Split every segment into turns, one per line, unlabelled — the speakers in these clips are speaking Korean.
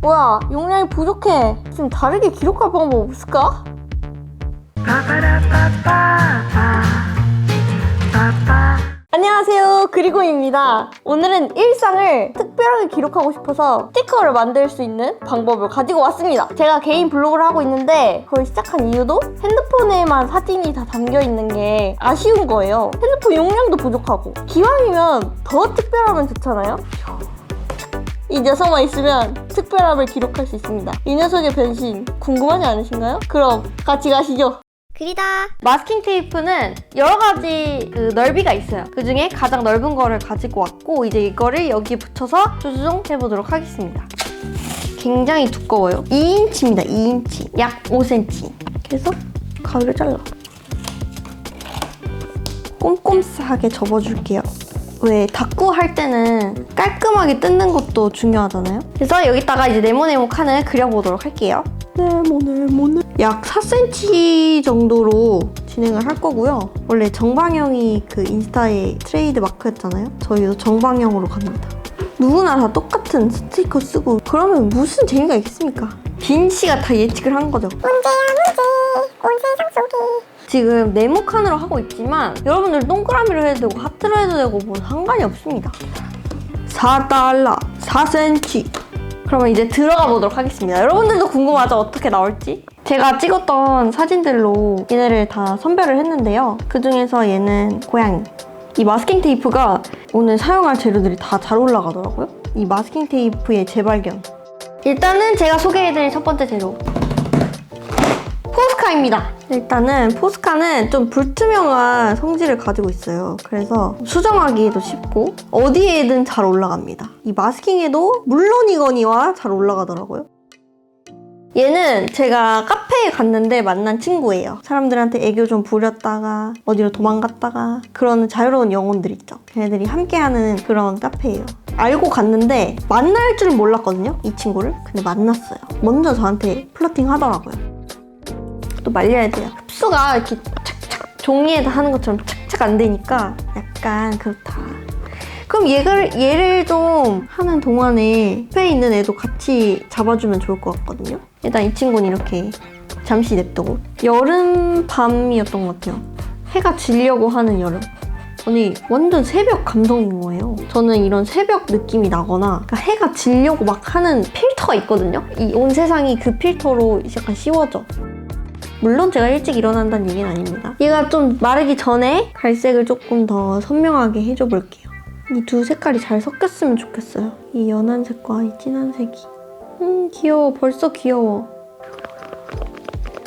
뭐야 용량이 부족해. 좀 다르게 기록할 방법 없을까? 안녕하세요 그리고입니다. 오늘은 일상을 특별하게 기록하고 싶어서 스티커를 만들 수 있는 방법을 가지고 왔습니다. 제가 개인 블로그를 하고 있는데 그걸 시작한 이유도 핸드폰에만 사진이 다 담겨 있는 게 아쉬운 거예요. 핸드폰 용량도 부족하고 기왕이면 더 특별하면 좋잖아요 이 녀석만 있으면 특별함을 기록할 수 있습니다 이 녀석의 변신 궁금하지 않으신가요? 그럼 같이 가시죠
그리다.
마스킹 테이프는 여러 가지 그 넓이가 있어요. 그 중에 가장 넓은 거를 가지고 왔고 이제 이거를 여기에 붙여서 조종 해보도록 하겠습니다. 굉장히 두꺼워요. 2인치입니다. 2인치. 약 5cm. 그래서 가위를 잘라. 꼼꼼하게 접어줄게요. 왜 닦고 할 때는 깔끔하게 뜯는 것도 중요하잖아요. 그래서 여기다가 이제 네모네모 칸을 그려보도록 할게요. 네모네모네. 약 4cm 정도로 진행을 할 거고요. 원래 정방형이 그 인스타의 트레이드 마크였잖아요. 저희도 정방형으로 갑니다. 누구나 다 똑같은 스티커 쓰고 그러면 무슨 재미가 있겠습니까? 빈 씨가 다 예측을 한 거죠.
문제야 문제. 온 세상 속에.
지금 네모 칸으로 하고 있지만 여러분들 동그라미로 해도 되고 하트로 해도 되고 뭐 상관이 없습니다. 4달러, 4cm. 그러면 이제 들어가 보도록 하겠습니다. 여러분들도 궁금하죠? 어떻게 나올지? 제가 찍었던 사진들로 얘네를 다 선별을 했는데요. 그 중에서 얘는 고양이. 이 마스킹 테이프가 오늘 사용할 재료들이 다 잘 올라가더라고요. 이 마스킹 테이프의 재발견. 일단은 제가 소개해드릴 첫 번째 재료. 포스카입니다. 일단은 포스카는 좀 불투명한 성질을 가지고 있어요. 그래서 수정하기에도 쉽고 어디에든 잘 올라갑니다. 이 마스킹에도 물론이거니와 잘 올라가더라고요. 얘는 제가 카페에 갔는데 만난 친구예요. 사람들한테 애교 좀 부렸다가 어디로 도망갔다가 그런 자유로운 영혼들 있죠. 걔네들이 함께하는 그런 카페예요. 알고 갔는데 만날 줄 몰랐거든요. 이 친구를. 근데 만났어요. 먼저 저한테 플러팅 하더라고요. 또 말려야 돼요. 흡수가 이렇게 착착 종이에다 하는 것처럼 착착 안 되니까 약간 그렇다. 그럼 얘를, 얘를 좀 하는 동안에 옆에 있는 애도 같이 잡아주면 좋을 것 같거든요. 일단 이 친구는 이렇게 잠시 냅두고 여름 밤이었던 것 같아요. 해가 지려고 하는 여름. 아니 완전 새벽 감성인 거예요. 저는 이런 새벽 느낌이 나거나 그러니까 해가 지려고 막 하는 필터가 있거든요. 이 온 세상이 그 필터로 약간 씌워져. 물론 제가 일찍 일어난다는 얘기는 아닙니다. 얘가 좀 마르기 전에 갈색을 조금 더 선명하게 해줘 볼게요. 이 두 색깔이 잘 섞였으면 좋겠어요. 이 연한 색과 이 진한 색이. 음 귀여워. 벌써 귀여워.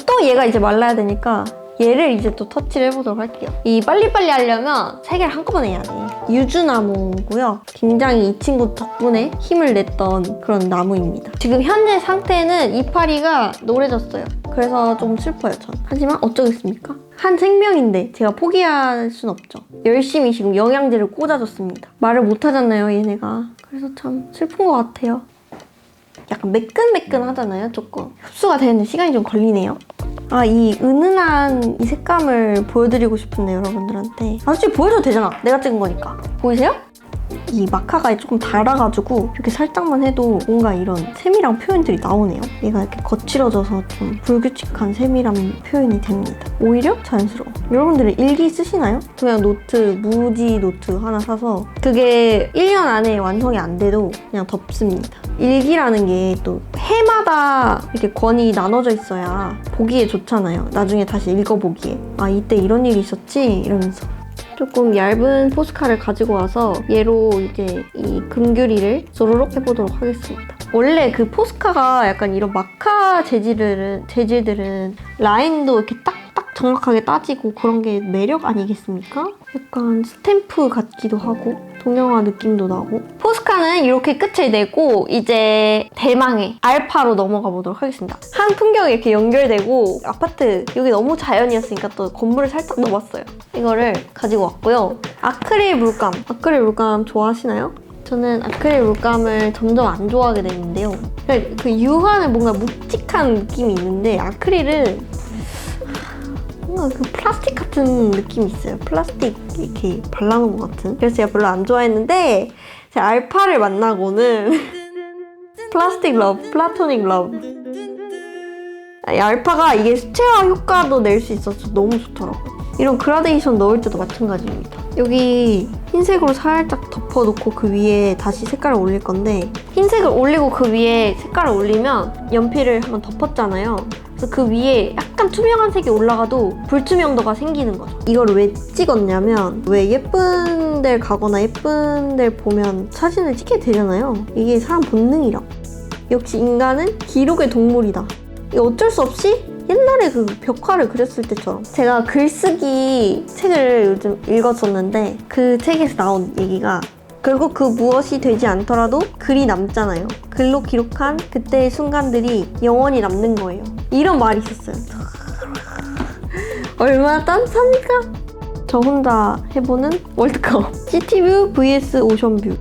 또 얘가 이제 말라야 되니까 얘를 이제 또 터치를 해보도록 할게요. 이 빨리빨리 하려면 세 개를 한꺼번에 해야 돼. 유주나무고요. 굉장히 이 친구 덕분에 힘을 냈던 그런 나무입니다. 지금 현재 상태는 이파리가 노래졌어요. 그래서 좀 슬퍼요, 전. 하지만 어쩌겠습니까? 한 생명인데 제가 포기할 순 없죠. 열심히 지금 영양제를 꽂아줬습니다. 말을 못하잖아요, 얘네가. 그래서 참 슬픈 것 같아요. 약간 매끈매끈 하잖아요, 조금. 흡수가 되는데 시간이 좀 걸리네요. 아, 이 은은한 이 색감을 보여드리고 싶은데, 여러분들한테. 아, 솔직히 보여줘도 되잖아. 내가 찍은 거니까. 보이세요? 이 마카가 조금 달아가지고 이렇게 살짝만 해도 뭔가 이런 세밀한 표현들이 나오네요. 얘가 이렇게 거칠어져서 좀 불규칙한 세밀한 표현이 됩니다. 오히려 자연스러워. 여러분들은 일기 쓰시나요? 그냥 노트, 무지 노트 하나 사서 그게 1년 안에 완성이 안 돼도 그냥 덮습니다. 일기라는 게 또 해마다 이렇게 권이 나눠져 있어야 보기에 좋잖아요. 나중에 다시 읽어보기에. 아, 이때 이런 일이 있었지? 이러면서. 조금 얇은 포스카를 가지고 와서 얘로 이제 이 금규리를 조로록 해보도록 하겠습니다. 원래 그 포스카가 약간 이런 마카 재질들은, 재질들은 라인도 이렇게 딱딱 정확하게 따지고 그런 게 매력 아니겠습니까? 약간 스탬프 같기도 하고 동영화 느낌도 나고 포스카는 이렇게 끝을 내고 이제 대망의 알파로 넘어가 보도록 하겠습니다. 한 풍경이 이렇게 연결되고 아파트 여기 너무 자연이었으니까 또 건물을 살짝 넣어봤어요. 이거를 가지고 왔고요. 아크릴 물감. 아크릴 물감 좋아하시나요? 저는 아크릴 물감을 점점 안 좋아하게 되는데요. 그 유화는 뭔가 묵직한 느낌이 있는데 아크릴은 뭔가 그 플라스틱 같은 느낌이 있어요. 플라스틱 이렇게 발라놓은 것 같은. 그래서 제가 별로 안 좋아했는데 제 알파를 만나고는 플라스틱 러브, 플라토닉 러브. 이 알파가 이게 수채화 효과도 낼 수 있어서 너무 좋더라고요. 이런 그라데이션 넣을 때도 마찬가지입니다. 여기 흰색으로 살짝 덮어놓고 그 위에 다시 색깔을 올릴 건데 흰색을 올리고 그 위에 색깔을 올리면 연필을 한번 덮었잖아요. 그래서 그 위에 약간 투명한 색이 올라가도 불투명도가 생기는 거죠. 이걸 왜 찍었냐면 왜 예쁜 데를 가거나 예쁜 데를 보면 사진을 찍게 되잖아요. 이게 사람 본능이라. 역시 인간은 기록의 동물이다. 이게 어쩔 수 없이 옛날에 그 벽화를 그렸을 때처럼 제가 글쓰기 책을 요즘 읽었었는데 그 책에서 나온 얘기가 결국 그 무엇이 되지 않더라도 글이 남잖아요. 글로 기록한 그때의 순간들이 영원히 남는 거예요. 이런 말이 있었어요. 얼마나 따뜻합니까? 저 혼자 해보는 월드컵. 시티뷰 vs 오션뷰.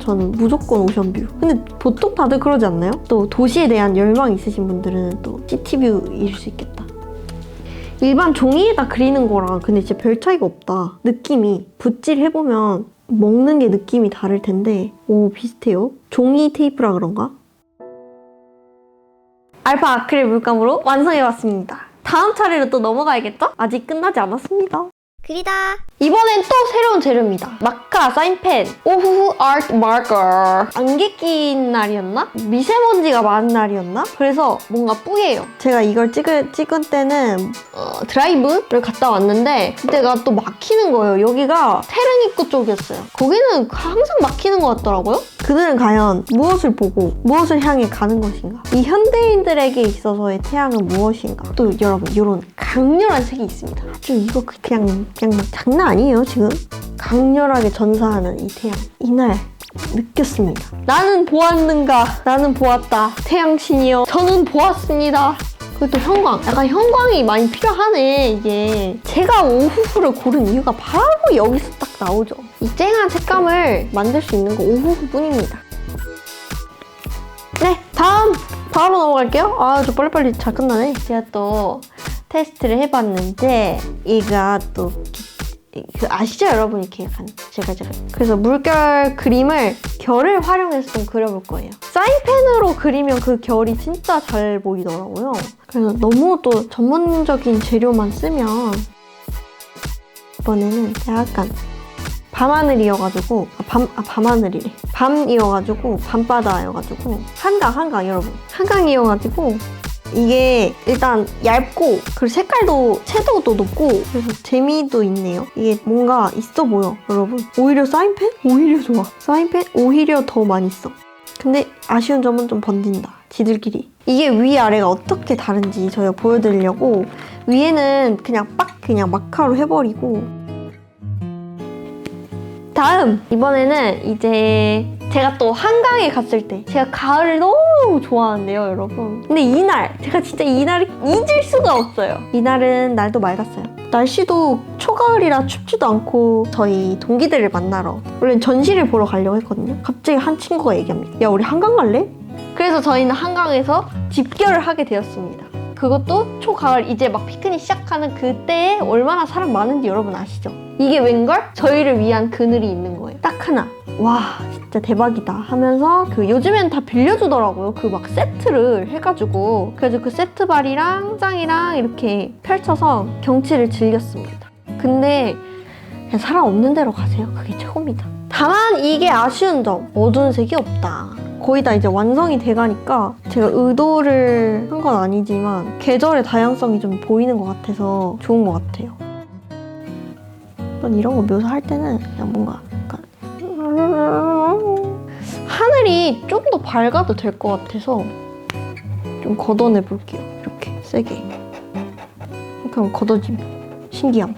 저는 무조건 오션뷰. 근데 보통 다들 그러지 않나요? 또 도시에 대한 열망 있으신 분들은 또 시티뷰일 수 있겠다. 일반 종이에다 그리는 거랑 근데 진짜 별 차이가 없다. 느낌이 붓질 해보면 먹는 게 느낌이 다를 텐데 오 비슷해요. 종이 테이프라 그런가? 알파 아크릴 물감으로 완성해봤습니다. 다음 차례로 또 넘어가야겠죠? 아직 끝나지 않았습니다.
그리다.
이번엔 또 새로운 재료입니다. 마카, 사인펜, 오후후 아트 마커. 안개 낀 날이었나? 미세먼지가 많은 날이었나? 그래서 뭔가 뿌예요. 제가 이걸 찍을, 찍은 때는 어, 드라이브를 갔다 왔는데 그때가 또 막히는 거예요. 여기가 테르니코 쪽이었어요. 거기는 항상 막히는 것 같더라고요. 그들은 과연 무엇을 보고 무엇을 향해 가는 것인가? 이 현대인들에게 있어서의 태양은 무엇인가? 또 여러분 이런 강렬한 색이 있습니다. 아주 이거 그- 그냥 그냥 막 장난 아니에요 지금. 강렬하게 전사하는 이 태양. 이날 느꼈습니다. 나는 보았는가? 나는 보았다. 태양신이여. 저는 보았습니다. 그리고 또 형광. 약간 형광이 많이 필요하네, 이게. 제가 오후후를 고른 이유가 바로 여기서 딱 나오죠. 이 쨍한 색감을 만들 수 있는 거 오후후 뿐입니다. 네, 다음 바로 넘어갈게요. 아, 저 빨리빨리 잘 끝나네. 제가 또 테스트를 해봤는데, 얘가 또, 그 아시죠, 여러분? 이렇게 약간, 제가, 제가. 그래서 물결 그림을 결을 활용해서 좀 그려볼 거예요. 사인펜으로 그리면 그 결이 진짜 잘 보이더라고요. 그래서 너무 또 전문적인 재료만 쓰면, 이번에는 약간 밤하늘이어가지고 아, 밤, 아 밤하늘이래 밤이어가지고 밤바다여가지고 한강 한강 여러분 한강이어가지고 이게 일단 얇고 그리고 색깔도 채도도 높고 그래서 재미도 있네요. 이게 뭔가 있어 보여 여러분. 오히려 사인펜? 오히려 좋아. 사인펜? 오히려 더 많이 써. 근데 아쉬운 점은 좀 번진다. 지들끼리. 이게 위아래가 어떻게 다른지 저희가 보여드리려고 위에는 그냥 빡 그냥 마카로 해버리고 다음 이번에는 이제 제가 또 한강에 갔을 때 제가 가을을 너무 좋아하는데요 여러분. 근데 이날 제가 진짜 이날을 잊을 수가 없어요. 이날은 날도 맑았어요. 날씨도 초가을이라 춥지도 않고 저희 동기들을 만나러 원래 전시를 보러 가려고 했거든요. 갑자기 한 친구가 얘기합니다 야 우리 한강 갈래? 그래서 저희는 한강에서 집결을 하게 되었습니다 그것도 초가을 이제 막 피크닉 시작하는 그때에 얼마나 사람 많은지 여러분 아시죠? 이게 웬걸? 저희를 위한 그늘이 있는 거예요. 딱 하나. 와, 진짜 대박이다 하면서 그 요즘엔 다 빌려주더라고요. 그 막 세트를 해가지고. 그래서 그 세트발이랑 짱이랑 이렇게 펼쳐서 경치를 즐겼습니다. 근데 그냥 사람 없는 데로 가세요. 그게 최고입니다. 다만 이게 아쉬운 점. 어두운 색이 없다. 거의 다 이제 완성이 돼가니까 제가 의도를 한 건 아니지만 계절의 다양성이 좀 보이는 것 같아서 좋은 것 같아요. 전 이런 거 묘사할 때는 그냥 뭔가 하늘이 좀 더 밝아도 될 것 같아서 좀 걷어내 볼게요. 이렇게 세게. 하면 걷어짐. 신기함.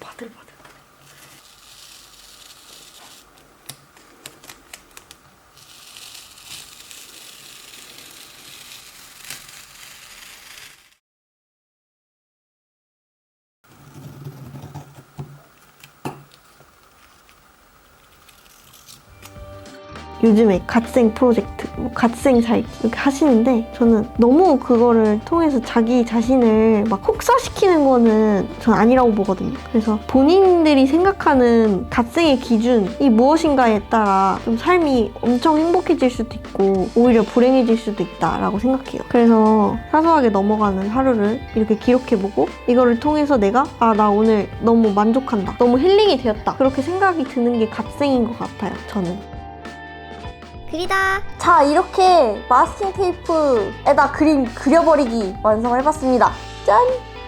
바들바들. 요즘에 갓생 프로젝트, 뭐 갓생 살기 이렇게 하시는데 저는 너무 그거를 통해서 자기 자신을 막 혹사시키는 거는 전 아니라고 보거든요. 그래서 본인들이 생각하는 갓생의 기준이 무엇인가에 따라 좀 삶이 엄청 행복해질 수도 있고 오히려 불행해질 수도 있다라고 생각해요. 그래서 사소하게 넘어가는 하루를 이렇게 기록해보고 이거를 통해서 내가 아 나 오늘 너무 만족한다. 너무 힐링이 되었다. 그렇게 생각이 드는 게 갓생인 것 같아요. 저는.
그리다.
자 이렇게 마스킹 테이프에다 그림 그려버리기 완성을 해봤습니다 짠!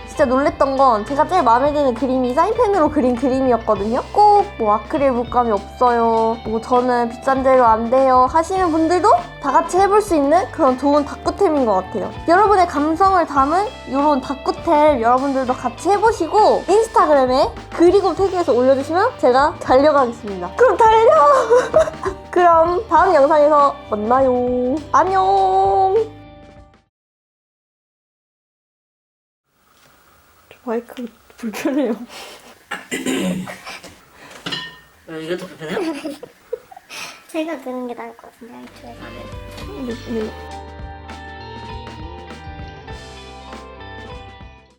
진짜 놀랬던 건 제가 제일 마음에 드는 그림이 사인펜으로 그린 그림이었거든요 꼭 뭐 아크릴 물감이 없어요 뭐 저는 재료 안 돼요 하시는 분들도 다 같이 해볼 수 있는 그런 좋은 다꾸템인 것 같아요 여러분의 감성을 담은 이런 다꾸템 여러분들도 같이 해보시고 인스타그램에 그리고 태그해서 올려주시면 제가 달려가겠습니다 그럼 달려! 그럼 다음 영상에서 만나요. 안녕. 마이크 불편해요.
어, 이것도 불편해요?
제가 드는 게 나을 것 같은데, 이쪽에서.